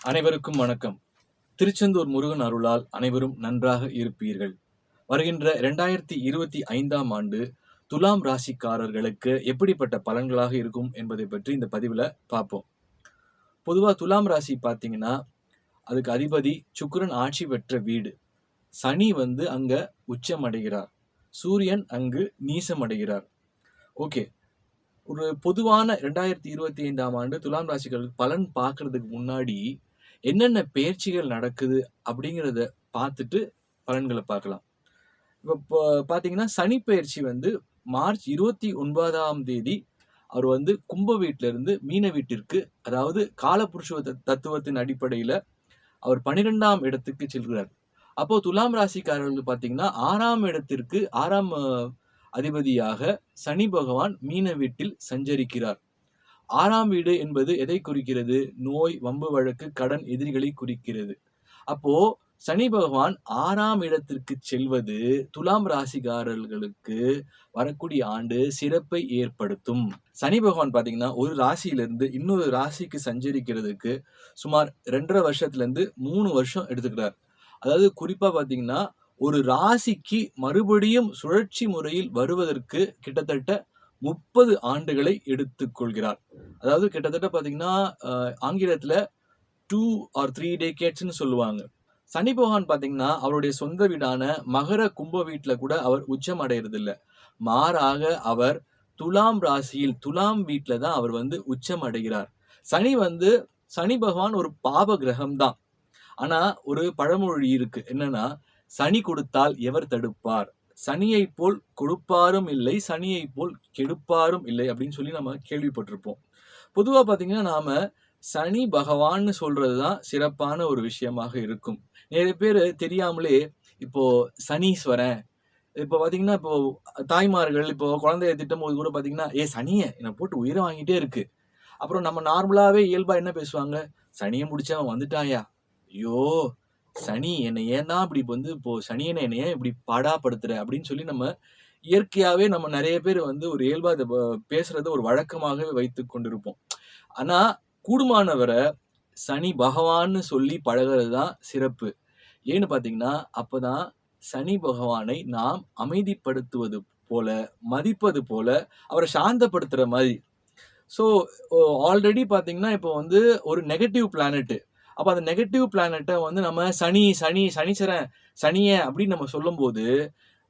அனைவருக்கும் வணக்கம். திருச்செந்தூர் முருகன் அருளால் அனைவரும் நன்றாக இருப்பீர்கள். வருகின்ற இரண்டாயிரத்தி இருபத்தி ஐந்தாம் ஆண்டு துலாம் ராசிக்காரர்களுக்கு எப்படிப்பட்ட பலன்களாக இருக்கும் என்பதை பற்றி இந்த பதிவில் பார்ப்போம். பொதுவாக துலாம் ராசி பார்த்தீங்கன்னா அதுக்கு அதிபதி சுக்கிரன் ஆட்சி பெற்ற வீடு. சனி வந்து அங்க உச்சம் அடைகிறார். சூரியன் அங்கு நீசம் அடைகிறார். ஓகே ஒரு பொதுவான ரெண்டாயிரத்தி இருபத்தி ஐந்தாம் ஆண்டு துலாம் ராசிகள் பலன் பார்க்கறதுக்கு முன்னாடி என்னென்ன பயிற்சிகள் நடக்குது அப்படிங்கிறத பார்த்துட்டு பலன்களை பார்க்கலாம். இப்போ பார்த்தீங்கன்னா சனி பயிற்சி வந்து மார்ச் இருபத்தி ஒன்பதாம் தேதி அவர் வந்து கும்ப வீட்டிலிருந்து மீன வீட்டிற்கு அதாவது காலபுருஷ தத்துவத்தின் அடிப்படையில் அவர் பன்னிரெண்டாம் இடத்துக்கு செல்கிறார். அப்போ துலாம் ராசிக்காரர்கள் பார்த்தீங்கன்னா ஆறாம் இடத்திற்கு ஆறாம் அதிபதியாக சனி பகவான் மீன வீட்டில் சஞ்சரிக்கிறார். ஆறாம் வீடு என்பது எதை குறிக்கிறது? நோய் வம்பு வழக்கு கடன் எதிரிகளை குறிக்கிறது. அப்போ சனி பகவான் ஆறாம் இடத்திற்கு செல்வது துலாம் ராசிக்காரர்களுக்கு வரக்கூடிய ஆண்டு சிறப்பை ஏற்படுத்தும். சனி பகவான் பார்த்தீங்கன்னா ஒரு ராசியிலிருந்து இன்னொரு ராசிக்கு சஞ்சரிக்கிறதுக்கு சுமார் ரெண்டரை வருஷத்துலேருந்து மூணு வருஷம் எடுத்துக்கிறார். அதாவது குறிப்பாக பார்த்தீங்கன்னா ஒரு ராசிக்கு மறுபடியும் சுழற்சி முறையில் வருவதற்கு கிட்டத்தட்ட முப்பது ஆண்டுகளை எடுத்துக்கொள்கிறார். அதாவது கிட்டத்தட்ட பார்த்தீங்கன்னா ஆங்கிலத்தில் டூ ஆர் த்ரீ டேகேட்ஸ்னு சொல்லுவாங்க. சனி பகவான் பார்த்தீங்கன்னா அவருடைய சொந்த வீடான மகர கும்ப வீட்டில் கூட அவர் உச்சம் அடையிறது மாறாக அவர் துலாம் ராசியில் துலாம் வீட்டில் தான் அவர் வந்து உச்சம் அடைகிறார். சனி வந்து சனி பகவான் ஒரு பாப கிரகம் தான் ஆனால் ஒரு பழமொழி இருக்கு. என்னன்னா சனி கொடுத்தால் எவர் தடுப்பார்? சனியை போல் கொடுப்பாரும் இல்லை சனியை போல் கெடுப்பாரும் இல்லை அப்படின்னு சொல்லி நம்ம கேள்விப்பட்டிருப்போம். பொதுவாக பார்த்தீங்கன்னா நாம சனி பகவான்னு சொல்றதுதான் சிறப்பான ஒரு விஷயமாக இருக்கும். நிறைய பேர் தெரியாமலே இப்போ சனீஸ்வரன் இப்போ பார்த்தீங்கன்னா இப்போ தாய்மார்கள் இப்போ குழந்தைய திட்டம் போது கூட பார்த்தீங்கன்னா ஏ சனியை என்னை போட்டு உயிரை வாங்கிட்டே இருக்கு. அப்புறம் நம்ம நார்மலாகவே இயல்பாக என்ன பேசுவாங்க? சனியை முடிச்சவன் வந்துட்டாயா ஐயோ சனி என்னை ஏன் தான் இப்படி வந்து இப்போ சனியனை என்னை ஏன் இப்படி பாடாப்படுத்துற அப்படின்னு சொல்லி நம்ம இயற்கையாகவே நம்ம நிறைய பேர் வந்து ஒரு இயல்பாக அதை பேசுறத ஒரு வழக்கமாகவே வைத்து கொண்டிருப்போம். ஆனால் கூடுமானவரை சனி பகவான்னு சொல்லி பழகிறது தான் சிறப்பு. ஏன்னு பார்த்தீங்கன்னா அப்போ தான் சனி பகவானை நாம் அமைதிப்படுத்துவது போல மதிப்பது போல அவரை சாந்தப்படுத்துகிற மாதிரி. ஸோ ஆல்ரெடி பார்த்தீங்கன்னா இப்போ வந்து ஒரு நெகட்டிவ் பிளானட்டு அப்போ அந்த நெகட்டிவ் பிளானட்டை வந்து நம்ம சனி சனி சனிச்சரன் சனிய அப்படின்னு நம்ம சொல்லும்போது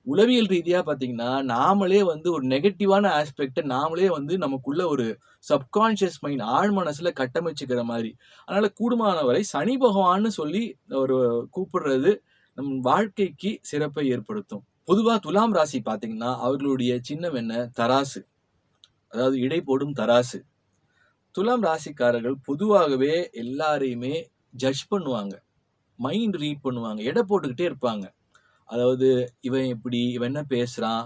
உளவியல் ரீதியாக பார்த்தீங்கன்னா நாமளே வந்து ஒரு நெகட்டிவான ஆஸ்பெக்டை நாமளே வந்து நமக்குள்ள ஒரு சப்கான்ஷியஸ் மைண்ட் ஆழ் மனசில் கட்டமைச்சுக்கிற மாதிரி. அதனால் கூடுமானவரை சனி பகவான்னு சொல்லி ஒரு கூப்பிடுறது நம் வாழ்க்கைக்கு சிறப்பை ஏற்படுத்தும். பொதுவாக துலாம் ராசி பார்த்தீங்கன்னா அவர்களுடைய சின்னம் என்ன? தராசு. அதாவது இடை போடும் தராசு. துலாம் ராசிக்காரர்கள் பொதுவாகவே எல்லாரையுமே ஜட்ஜ் பண்ணுவாங்க. மைண்ட் ரீட் பண்ணுவாங்க. எடை போட்டுக்கிட்டே இருப்பாங்க. அதாவது இவன் இப்படி இவன் என்ன பேசுகிறான்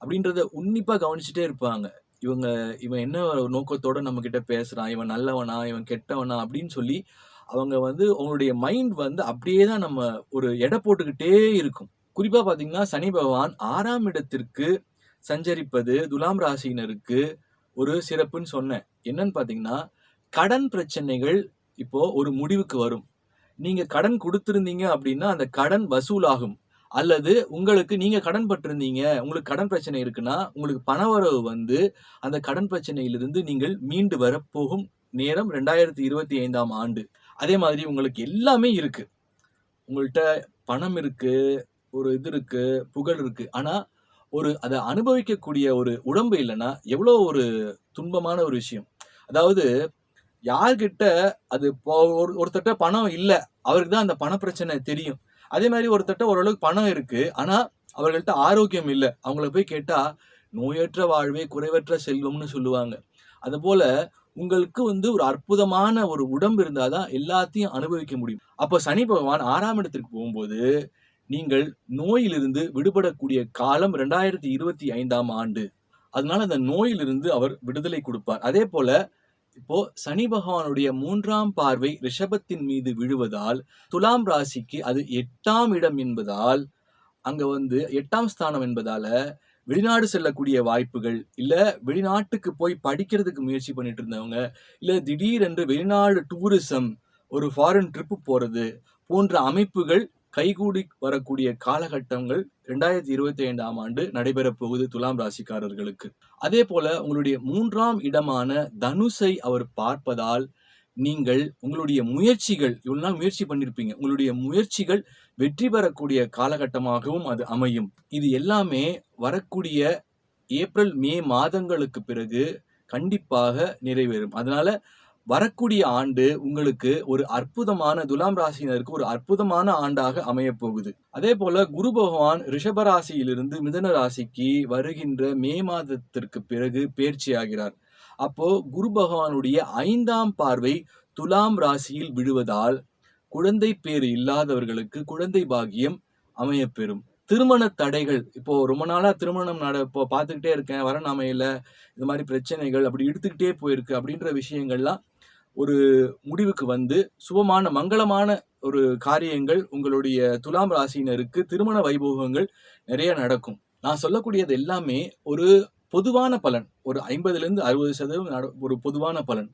அப்படின்றத உன்னிப்பாக கவனிச்சுட்டே இருப்பாங்க. இவங்க இவன் என்ன நோக்கத்தோடு நம்மக்கிட்ட பேசுகிறான் இவன் நல்லவனா இவன் கெட்டவனா அப்படின்னு சொல்லி அவங்க வந்து அவங்களுடைய மைண்ட் வந்து அப்படியே தான் நம்ம ஒரு எடை போட்டுக்கிட்டே இருக்கும். குறிப்பாக பார்த்தீங்கன்னா சனி பகவான் ஆறாம் இடத்திற்கு சஞ்சரிப்பது துலாம் ராசியினருக்கு ஒரு சிறப்புன்னு சொன்னேன். என்னன்னு பார்த்தீங்கன்னா கடன் பிரச்சனைகள் இப்போ ஒரு முடிவுக்கு வரும். நீங்க கடன் கொடுத்திருந்தீங்க அப்படின்னா அந்த கடன் வசூலாகும். அல்லது உங்களுக்கு நீங்க கடன் பட்டிருந்தீங்க உங்களுக்கு கடன் பிரச்சனை இருக்குன்னா உங்களுக்கு பணவரவு வந்து அந்த கடன் பிரச்சனையிலிருந்து நீங்கள் மீண்டு வரப்போகும் நேரம் ரெண்டாயிரத்தி இருபத்தி ஐந்தாம் ஆண்டு. அதே மாதிரி உங்களுக்கு எல்லாமே இருக்கு. உங்கள்கிட்ட பணம் இருக்கு ஒரு இது இருக்கு புகழ் இருக்கு. ஆனா ஒரு அதை அனுபவிக்கக்கூடிய ஒரு உடம்பு இல்லைன்னா எவ்வளோ ஒரு துன்பமான ஒரு விஷயம். அதாவது யார்கிட்ட அது இப்போ- ஒரு ஒருத்தட்ட பணம் இல்லை அவருக்கு தான் அந்த பண பிரச்சனை தெரியும். அதே மாதிரி ஒருத்தட்ட ஓரளவுக்கு பணம் இருக்கு ஆனா அவர்கள்ட்ட ஆரோக்கியம் இல்லை. அவங்கள போய் கேட்டா நோயற்ற வாழ்வே குறைவற்ற செல்வம்னு சொல்லுவாங்க. அதுபோல உங்களுக்கு வந்து ஒரு அற்புதமான ஒரு உடம்பு இருந்தாதான் எல்லாத்தையும் அனுபவிக்க முடியும். அப்போ சனி பகவான் ஆறாம் இடத்திற்கு போகும்போது நீங்கள் நோயிலிருந்து விடுபடக்கூடிய காலம் ரெண்டாயிரத்தி இருபத்தி ஐந்தாம் ஆண்டு. அதனால அந்த நோயிலிருந்து அவர் விடுதலை கொடுப்பார். அதே போல இப்போ சனி பகவானுடைய மூன்றாம் பார்வை ரிஷபத்தின் மீது விழுவதால் துலாம் ராசிக்கு அது எட்டாம் இடம் என்பதால் அங்க வந்து எட்டாம் ஸ்தானம் என்பதால வெளிநாடு செல்லக்கூடிய வாய்ப்புகள் இல்ல வெளிநாட்டுக்கு போய் படிக்கிறதுக்கு முயற்சி பண்ணிட்டு இருந்தவங்க இல்ல திடீரென்று வெளிநாடு டூரிசம் ஒரு ஃபாரின் ட்ரிப்பு போறது போன்ற அமைப்புகள் கைகூடி வரக்கூடிய காலகட்டங்கள் ரெண்டாயிரத்தி இருபத்தி ஐந்தாம் ஆண்டு நடைபெறப் போகுது துலாம் ராசிக்காரர்களுக்கு. அதே போல உங்களுடைய மூன்றாம் இடமான தனுஷை அவர் பார்ப்பதால் நீங்கள் உங்களுடைய முயற்சிகள் இவ்வளவு நாள் முயற்சி பண்ணியிருப்பீங்க உங்களுடைய முயற்சிகள் வெற்றி பெறக்கூடிய காலகட்டமாகவும் அது அமையும். இது எல்லாமே வரக்கூடிய ஏப்ரல் மே மாதங்களுக்கு பிறகு கண்டிப்பாக நிறைவேறும். அதனால வரக்கூடிய ஆண்டு உங்களுக்கு ஒரு அற்புதமான துலாம் ராசியினருக்கு ஒரு அற்புதமான ஆண்டாக அமைய போகுது அதே போல குரு பகவான் ரிஷப ராசியிலிருந்து மிதன ராசிக்கு வருகின்ற மே மாதத்திற்கு பிறகு பேர்ச்சி ஆகிறார். அப்போ குரு பகவானுடைய ஐந்தாம் பார்வை துலாம் ராசியில் விழுவதால் குழந்தை பேறு இல்லாதவர்களுக்கு குழந்தை பாக்கியம் அமையப்பெறும். திருமண தடைகள் இப்போ ரொம்ப நாளா திருமணம் நட இப்போ பார்த்துக்கிட்டே இருக்கேன் வரன் அமையல இது மாதிரி பிரச்சனைகள் அப்படி எடுத்துக்கிட்டே போயிருக்கு அப்படின்ற விஷயங்கள்லாம் ஒரு முடிவுக்கு வந்து சுபமான மங்களமான ஒரு காரியங்கள் உங்களுடைய துலாம் ராசியினருக்கு திருமண வைபோகங்கள் நிறைய நடக்கும். நான் சொல்லக்கூடியது எல்லாமே ஒரு பொதுவான பலன். ஒரு ஐம்பதுலேருந்து அறுபது சதவீதம் நட- ஒரு பொதுவான பலன்.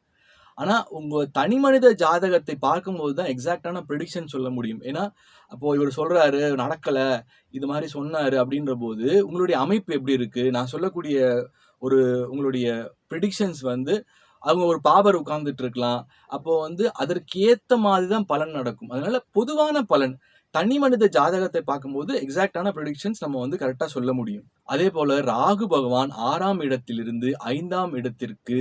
ஆனால் உங்கள் தனி மனித ஜாதகத்தை பார்க்கும்போது தான் எக்ஸாக்டான ப்ரெடிக்ஷன் சொல்ல முடியும். ஏன்னா அப்போது இவர் சொல்கிறாரு நடக்கலை இது மாதிரி சொன்னார் அப்படின்ற போது உங்களுடைய அமைப்பு எப்படி இருக்குது நான் சொல்லக்கூடிய ஒரு உங்களுடைய ப்ரெடிக்ஷன்ஸ் வந்து அவங்க ஒரு பாபர் உட்கார்ந்துட்டு இருக்கலாம் அப்போ வந்து அதற்கு மாதிரி தான் பலன் நடக்கும். அதனால பொதுவான பலன் தனி மனித ஜாதகத்தை பார்க்கும்போது எக்ஸாக்டான ப்ரொடிக்ஷன்ஸ் நம்ம வந்து கரெக்டாக சொல்ல முடியும். அதே போல் ராகு பகவான் ஆறாம் இடத்திலிருந்து ஐந்தாம் இடத்திற்கு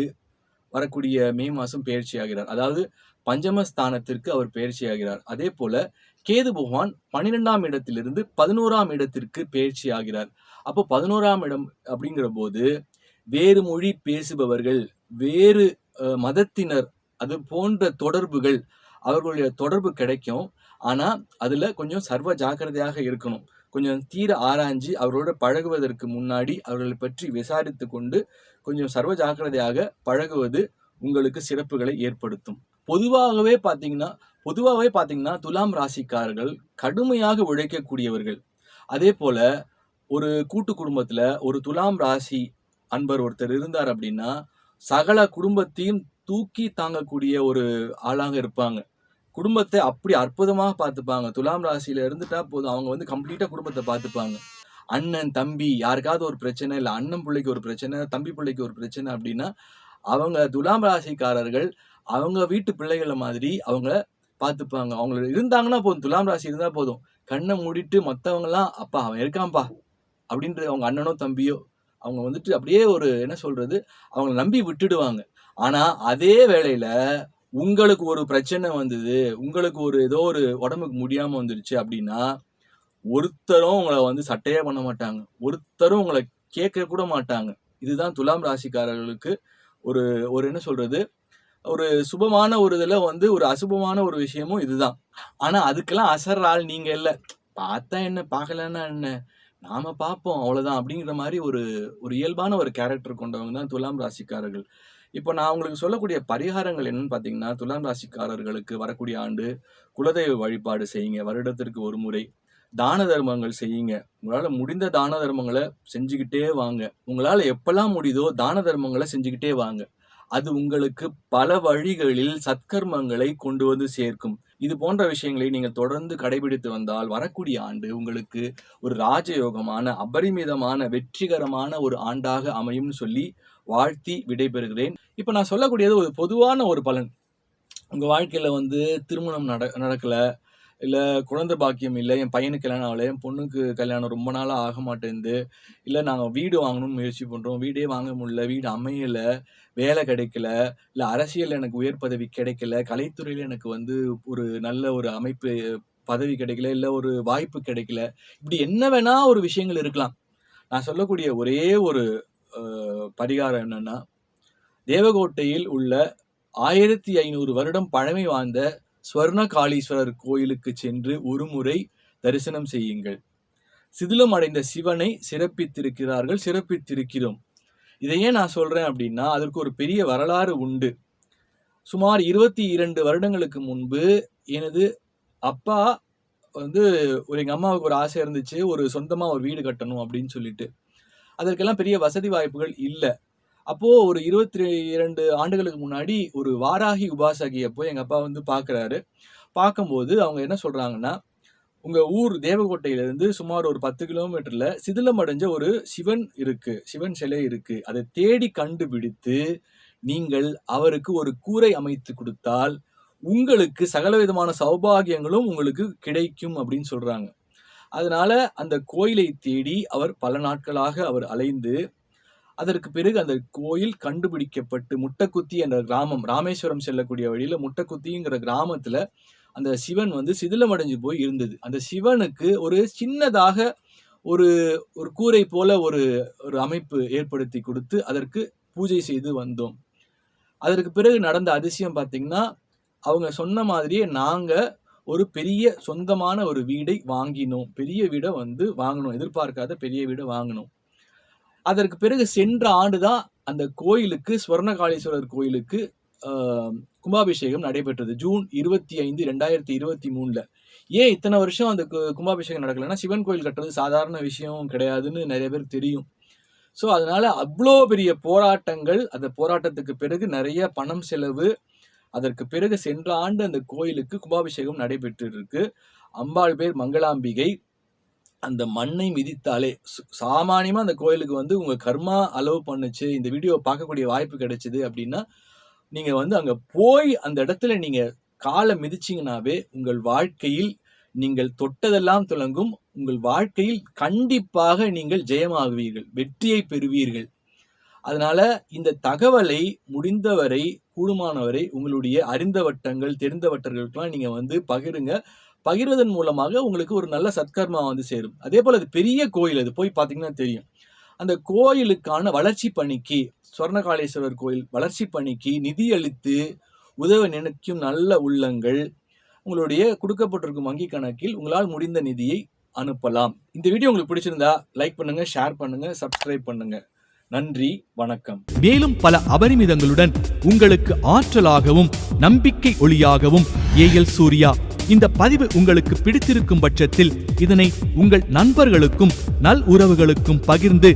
வரக்கூடிய மே மாதம் பயிற்சி ஆகிறார் அதாவது பஞ்சமஸ்தானத்திற்கு அவர் பயிற்சி ஆகிறார் அதே போல கேது பகவான் பன்னிரெண்டாம் இடத்திலிருந்து பதினோராம் இடத்திற்கு பயிற்சி ஆகிறார் அப்போ பதினோராம் இடம் அப்படிங்கிற போது வேறு மொழி பேசுபவர்கள் வேறு மதத்தினர் அது போன்ற தொடர்புகள் அவர்களுடைய தொடர்பு கிடைக்கும். ஆனால் அதில் கொஞ்சம் சர்வ ஜாக்கிரதையாக இருக்கணும். கொஞ்சம் தீர ஆராய்ஞ்சு அவர்களோட பழகுவதற்கு முன்னாடி அவர்களை பற்றி விசாரித்து கொண்டு கொஞ்சம் சர்வ ஜாக்கிரதையாக பழகுவது உங்களுக்கு சிறப்புகளை ஏற்படுத்தும். பொதுவாகவே பார்த்தீங்கன்னா பொதுவாகவே பார்த்தீங்கன்னா துலாம் ராசிக்காரர்கள் கடுமையாக உழைக்கக்கூடியவர்கள். அதே போல ஒரு கூட்டு குடும்பத்தில் ஒரு துலாம் ராசி அன்பர் ஒருத்தர் இருந்தார் அப்படின்னா சகல குடும்பத்தையும் தூக்கி தாங்கக்கூடிய ஒரு ஆளாக இருப்பாங்க. குடும்பத்தை அப்படி அற்புதமாக பார்த்துப்பாங்க. துலாம் ராசியில இருந்துட்டா போதும். அவங்க வந்து கம்ப்ளீட்டாக குடும்பத்தை பார்த்துப்பாங்க. அண்ணன் தம்பி யாருக்காவது ஒரு பிரச்சனை இல்லை அண்ணன் பிள்ளைக்கு ஒரு பிரச்சனை தம்பி பிள்ளைக்கு ஒரு பிரச்சனை அப்படின்னா அவங்க துலாம் ராசிக்காரர்கள் அவங்க வீட்டு பிள்ளைகளை மாதிரி அவங்க பார்த்துப்பாங்க. அவங்க இருந்தாங்கன்னா போதும். துலாம் ராசி இருந்தால் போதும். கண்ணை மூடிட்டு மற்றவங்கலாம் அப்பா அவன் இருக்கான்ப்பா. அப்படின்ற அவங்க அண்ணனோ தம்பியோ அவங்க வந்துட்டு அப்படியே ஒரு என்ன சொல்றது அவங்கள நம்பி விட்டுடுவாங்க. ஆனா அதே வேளையில உங்களுக்கு ஒரு பிரச்சனை வந்தது உங்களுக்கு ஒரு ஏதோ ஒரு உடம்புக்கு முடியாம வந்துருச்சு அப்படின்னா ஒருத்தரும் உங்களை வந்து சட்டையே பண்ண மாட்டாங்க. ஒருத்தரும் உங்களை கேட்க கூட மாட்டாங்க. இதுதான் துலாம் ராசிக்காரர்களுக்கு ஒரு ஒரு என்ன சொல்றது ஒரு சுபமான ஒரு இதில் வந்து ஒரு அசுபமான ஒரு விஷயமும் இதுதான். ஆனால் அதுக்கெல்லாம் அசர் ஆள் நீங்கள் இல்லை. பார்த்தா என்ன பார்க்கலன்னா என்ன? நாம பார்ப்போம் அவ்வளோதான் அப்படிங்கிற மாதிரி ஒரு ஒரு இயல்பான ஒரு கேரக்டர் கொண்டவங்க தான் துலாம் ராசிக்காரர்கள். இப்போ நான் உங்களுக்கு சொல்லக்கூடிய பரிகாரங்கள் என்னன்னு பார்த்தீங்கன்னா துலாம் ராசிக்காரர்களுக்கு வரக்கூடிய ஆண்டு குலதெய்வ வழிபாடு செய்யுங்க. வருடத்திற்கு ஒரு முறை தான தர்மங்கள் செய்யுங்க. உங்களால் முடிந்த தான தர்மங்களை செஞ்சுக்கிட்டே வாங்க. உங்களால் எப்பெல்லாம் முடியுதோ தான தர்மங்களை செஞ்சுக்கிட்டே வாங்க. அது உங்களுக்கு பல வழிகளில் சத்கர்மங்களை கொண்டு வந்து சேர்க்கும். இது போன்ற விஷயங்களை நீங்கள் தொடர்ந்து கடைபிடித்து வந்தால் வரக்கூடிய ஆண்டு உங்களுக்கு ஒரு ராஜயோகமான அபரிமிதமான வெற்றிகரமான ஒரு ஆண்டாக அமையும்னு சொல்லி வாழ்த்தி விடைபெறுகிறேன். இப்போ நான் சொல்லக்கூடியது ஒரு பொதுவான ஒரு பலன். உங்கள் வாழ்க்கையில் வந்து திருமணம் நட நடக்கல. இல்லை குழந்தை பாக்கியம் இல்லை என் பையனுக்கு கல்யாணம் ஆகலை என் பொண்ணுக்கு கல்யாணம் ரொம்ப நாளாக ஆக மாட்டேங்குது இல்லை நாங்கள் வீடு வாங்கணும்னு முயற்சி பண்ணுறோம் வீடே வாங்க முடியல வீடு அமையல வேலை கிடைக்கல இல்லை அரசியல் எனக்கு உயர் பதவி கிடைக்கல கலைத்துறையில் எனக்கு வந்து ஒரு நல்ல ஒரு அமைப்பு பதவி கிடைக்கல இல்லை ஒரு வாய்ப்பு கிடைக்கல இப்படி என்ன வேணா ஒரு விஷயங்கள் இருக்கலாம். நான் சொல்லக்கூடிய ஒரே ஒரு பரிகாரம் என்னன்னா தேவகோட்டையில் உள்ள ஆயிரத்தி ஐநூறு வருடம் பழமை வாய்ந்த ஸ்வர்ண காளீஸ்வரர் கோயிலுக்கு சென்று ஒருமுறை தரிசனம் செய்யுங்கள். சிதிலம் அடைந்த சிவனை சிறப்பித்திருக்கிறார்கள் சிறப்பித்திருக்கிறோம். இதை ஏன் நான் சொல்றேன் அப்படின்னா அதற்கு ஒரு பெரிய வரலாறு உண்டு. சுமார் இருபத்தி இரண்டு வருடங்களுக்கு முன்பு எனது அப்பா வந்து ஒரு எங்கள் அம்மாவுக்கு ஒரு ஆசை இருந்துச்சு ஒரு சொந்தமாக ஒரு வீடு கட்டணும் அப்படின்னு சொல்லிட்டு. அதற்கெல்லாம் பெரிய வசதி வாய்ப்புகள் இல்லை. அப்போ ஒரு 22 ஆண்டுகளுக்கு முன்னாடி ஒரு வாராகி உபாசகியை போய் எங்க அப்பா வந்து பார்க்குறாரு. பார்க்கும்போது அவங்க என்ன சொல்றாங்கன்னா, "உங்க ஊர் தேவக்கோட்டையிலிருந்து சுமார் ஒரு 10 கிலோமீட்டர்ல சிதிலமடைஞ்ச ஒரு சிவன் இருக்கு. சிவன் சிலை இருக்கு. அதை தேடி கண்டுபிடித்து, நீங்கள் அவருக்கு ஒரு கூரை அமைத்து கொடுத்தால் உங்களுக்கு சகலவிதமான சௌபாகியங்களும் உங்களுக்கு கிடைக்கும்." அப்படின்னு சொல்றாங்க. அதனால அந்த கோயிலை தேடி அவர் பல நாட்களாக அவர் அலைந்து, அதற்கு பிறகு அந்த கோயில் கண்டுபிடிக்கப்பட்டு முட்டக்குத்தி என்ற கிராமம், ராமேஸ்வரம் செல்லக்கூடிய வழியில முட்டக்குத்திங்கிற கிராமத்துல அந்த சிவன் வந்து சிதிலமடைஞ்சு போய் இருந்தது. அந்த சிவனுக்கு ஒரு சின்னதாக ஒரு ஒரு கூரை போல ஒரு ஒரு அமைப்பு ஏற்படுத்தி கொடுத்து அதற்கு பூஜை செய்து வந்தோம். அதற்கு பிறகு நடந்த அதிசயம் பார்த்தீங்கன்னா, அவங்க சொன்ன மாதிரியே நாங்க ஒரு பெரிய சொந்தமான ஒரு வீடை வாங்கினோம். பெரிய வீடை வந்து வாங்கினோம் எதிர்பார்க்காத பெரிய வீடை வாங்கினோம் அதற்கு பிறகு சென்ற ஆண்டு தான் அந்த கோயிலுக்கு சுவர்ணகாளீஸ்வரர் கோயிலுக்கு கும்பாபிஷேகம் நடைபெற்றது. ஜூன் 25, 2023ல. ஏன் இத்தனை வருஷம் அந்த கும்பாபிஷேகம் நடக்கலைன்னா சிவன் கோயில் கட்டுறது சாதாரண விஷயம் கிடையாதுன்னு நிறைய பேர் தெரியும். ஸோ, அதனால அவ்வளோ பெரிய போராட்டங்கள், அந்த போராட்டத்துக்கு பிறகு நிறைய பணம் செலவு. அதற்கு பிறகு சென்ற ஆண்டு அந்த கோயிலுக்கு கும்பாபிஷேகம் நடைபெற்றிருக்கு. அம்பாள் பேர் மங்களாம்பிகை. அந்த மண்ணை மிதித்தாலே சு அந்த கோயிலுக்கு வந்து உங்கள் கர்மா அலோவ் பண்ணுச்சு, இந்த வீடியோவை பார்க்கக்கூடிய வாய்ப்பு கிடைச்சிது அப்படின்னா, நீங்கள் வந்து அங்கே போய் அந்த இடத்துல நீங்கள் காலை மிதிச்சீங்கனாவே, உங்கள் வாழ்க்கையில் நீங்கள் தொட்டதெல்லாம் துலங்கும். உங்கள் வாழ்க்கையில் கண்டிப்பாக நீங்கள் ஜெயமாகுவீர்கள். வெற்றியை பெறுவீர்கள். அதனால இந்த தகவலை முடிந்தவரை, கூடுமானவரை உங்களுடைய அறிந்த வட்டங்கள், தெரிந்த வட்டர்களுக்கெல்லாம் நீங்கள் வந்து பகிருங்க. பகிர்வதன் மூலமாக உங்களுக்கு ஒரு நல்ல சத்கர்மா வந்து சேரும். அதே போல் அது பெரிய கோயில் அது. போய் பார்த்தீங்கன்னா தெரியும். அந்த கோயிலுக்கான வளர்ச்சி பணிக்கு, சுவர்ணகாளேஸ்வரர் கோயில் வளர்ச்சி பணிக்கு நிதியளித்து உதவ நினைக்கும் நல்ல உள்ளங்கள், உங்களுடைய கொடுக்கப்பட்டிருக்கும் வங்கி கணக்கில் உங்களால் முடிந்த நிதியை அனுப்பலாம். இந்த வீடியோ உங்களுக்கு பிடிச்சிருந்தா லைக் பண்ணுங்க, ஷேர் பண்ணுங்க, சப்ஸ்கிரைப் பண்ணுங்க. நன்றி, வணக்கம். மேலும் பல அபரிமிதங்களுடன் உங்களுக்கு ஆற்றலாகவும் நம்பிக்கை ஒளியாகவும் ஏஎல் சூர்யா இந்த பதிவு உங்களுக்கு பிடித்திருக்கும் பட்சத்தில் இதனை உங்கள் நண்பர்களுக்கும் நல் உறவுகளுக்கும் பகிர்ந்து